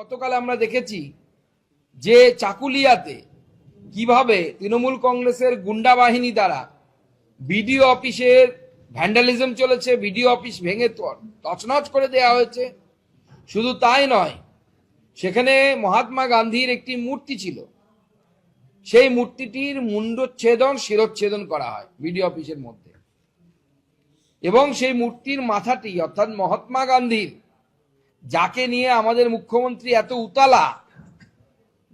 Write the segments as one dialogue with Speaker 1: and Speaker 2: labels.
Speaker 1: গতকাল আমরা দেখেছি যে চাকুলিয়াতে কীভাবে তৃণমূল কংগ্রেসের গুন্ডা বাহিনী দ্বারা বিডিও অফিসের ভ্যান্ডালিজম চলেছে, বিডিও অফিস ভেঙে তছনছ করে দেওয়া হয়েছে। শুধু তাই নয়, সেখানে মহাত্মা গান্ধীর একটি মূর্তি ছিল। সেই মূর্তিটির মুন্ডচ্ছেদন, শিরচ্ছেদন করা হয় বিডিও অফিসের মধ্যে। এবং সেই মূর্তির মাথাটি, অর্থাৎ মহাত্মা গান্ধীর যাকে নিয়ে আমাদের মুখ্যমন্ত্রী এত উতালা,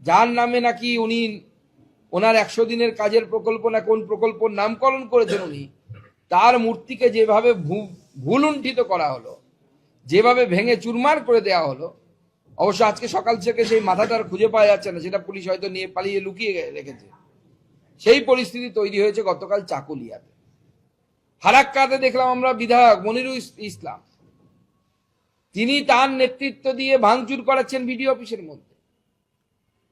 Speaker 1: যার নামে নাকি উনি ওনার একশো দিনের কাজের প্রকল্প না কোন প্রকল্পর নামকরণ করেছেন উনি, তার মূর্তিকে যেভাবে ভুলুণ্ঠিত করা হলো, যেভাবে ভেঙে চুরমার করে দেওয়া হলো, অবশ্য আজকে সকাল থেকে সেই মাথাটার খুঁজে পাওয়া যাচ্ছে না, সেটা পুলিশ হয়তো নিয়ে পালিয়ে লুকিয়ে রেখেছে। সেই পরিস্থিতি তৈরি হয়েছে গতকাল চাকুলিয়াতে। ফারাক্কাতে দেখলাম আমরা বিধায়ক মনিরুল ইস- ইসলাম। তিনি তার নেতৃত্ব দিয়ে ভাঙচুর করাচ্ছেন বিডিও অফিসের মধ্যে।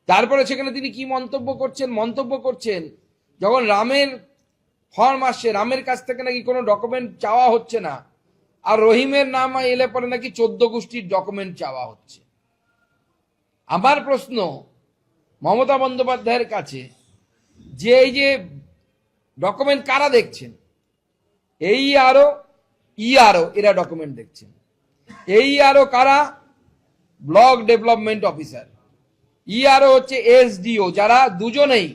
Speaker 1: তারপরে সেখানে তিনি কি মন্তব্য করছেন? মন্তব্য করছেন, যখন রামের ফর্ম আসছে, রামের কাছ থেকে নাকি কোনো ডকুমেন্ট চাওয়া হচ্ছে না, আর রহিমের নাম এলে পরে নাকি চোদ্দ গোষ্ঠীর ডকুমেন্ট চাওয়া হচ্ছে। আমার প্রশ্ন মমতা বন্দ্যোপাধ্যায়ের কাছে, যে এই যে ডকুমেন্ট কারা দেখছেন? এই আরও ই আরও এরা ডকুমেন্ট দেখছেন। এই আরও কারা? Block development officer. ইআরও হচ্ছে এসডিও, যারা দুজনেই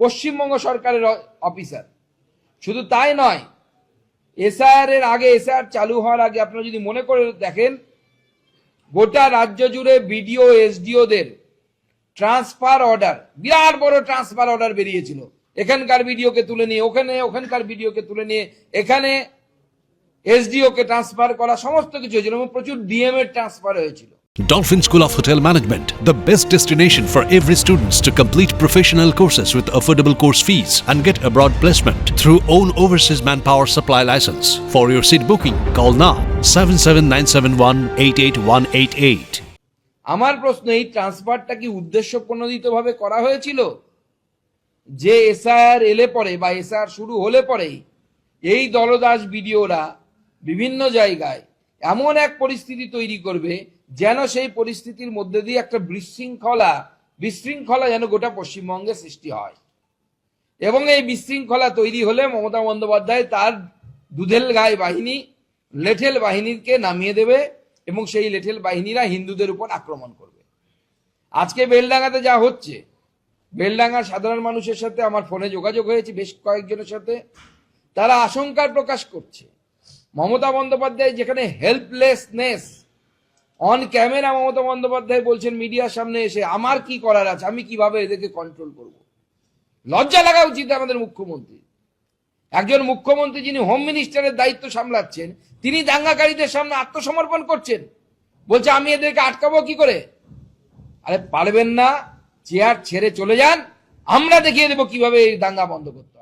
Speaker 1: পশ্চিমবঙ্গ সরকারের অফিসার। শুধু তাই নয় এসআর এর আগে এসআর চালু হওয়ার আগে আপনারা যদি মনে করে দেখেন, গোটা রাজ্য জুড়ে বিডিও, এসডিওদের ট্রান্সফার অর্ডার, বিরাট বড় ট্রান্সফার অর্ডার বেরিয়েছিল। এখানকার ভিডিওকে তুলে নিয়ে, ওখানে, ওখানকার ভিডিওকে তুলে নিয়ে, এখানে এসডিও কে ট্রান্সফার করা সমস্ত কিছু হয়েছিল এবং প্রচুর ডিএম এর ট্রান্সফার হয়েছিল
Speaker 2: Dolphin School of Hotel Management, the best destination for every students to complete professional courses with affordable course fees and get abroad placement through own overseas manpower supply license. For your seat booking, call now 77971-88188.
Speaker 1: আমার প্রশ্ন এই ট্রান্সফারটা কি উদ্দেশ্য প্রণোদিতভাবে করা হয়েছিল যে SR এলে পরে বা এসআর শুরু হলে পরেই এই দলদাস বিডিওরা বিভিন্ন জায়গায় এমন এক পরিস্থিতি তৈরি করবে যেন সেই পরিস্থিতির মধ্যে দিয়ে একটা বিশৃঙ্খলা বিশৃঙ্খলা যেন গোটা পশ্চিমবঙ্গে সৃষ্টি হয়। এবং এই বিশৃঙ্খলা তৈরি হলে মমতা বন্দ্যোপাধ্যায় তার দুধেল গায়ে বাহিনী, লেঠেল বাহিনীকে নামিয়ে দেবে এবং সেই লেঠেল বাহিনীরা হিন্দুদের উপর আক্রমণ করবে। আজকে বেলডাঙ্গাতে যা হচ্ছে, বেলডাঙ্গার সাধারণ মানুষের সাথে আমার ফোনে যোগাযোগ হয়েছে বেশ কয়েকজনের সাথে, তারা আশঙ্কার প্রকাশ করছে। মমতা বন্দ্যোপাধ্যায় যেখানে helplessness on camera Mamata Bandyopadhyay বলছেন মিডিয়ার সামনে এসে আমার কি করার আছে? আমি কীভাবে এদেরকে কন্ট্রোল করব? লজ্জা লাগা উচিত আমাদের মুখ্যমন্ত্রী। একজন মুখ্যমন্ত্রী যিনি হোম মিনিস্টারের দায়িত্ব সামলাচ্ছেন, তিনি দাঙ্গাকারীদের সামনে আত্মসমর্পণ করছেন। বলছে, আমি এদেরকে আটকাবো কি করে? আরে, পারবেন না, চেয়ার ছেড়ে চলে যান, আমরা দেখিয়ে দেবো কীভাবে এই দাঙ্গা বন্ধ করতে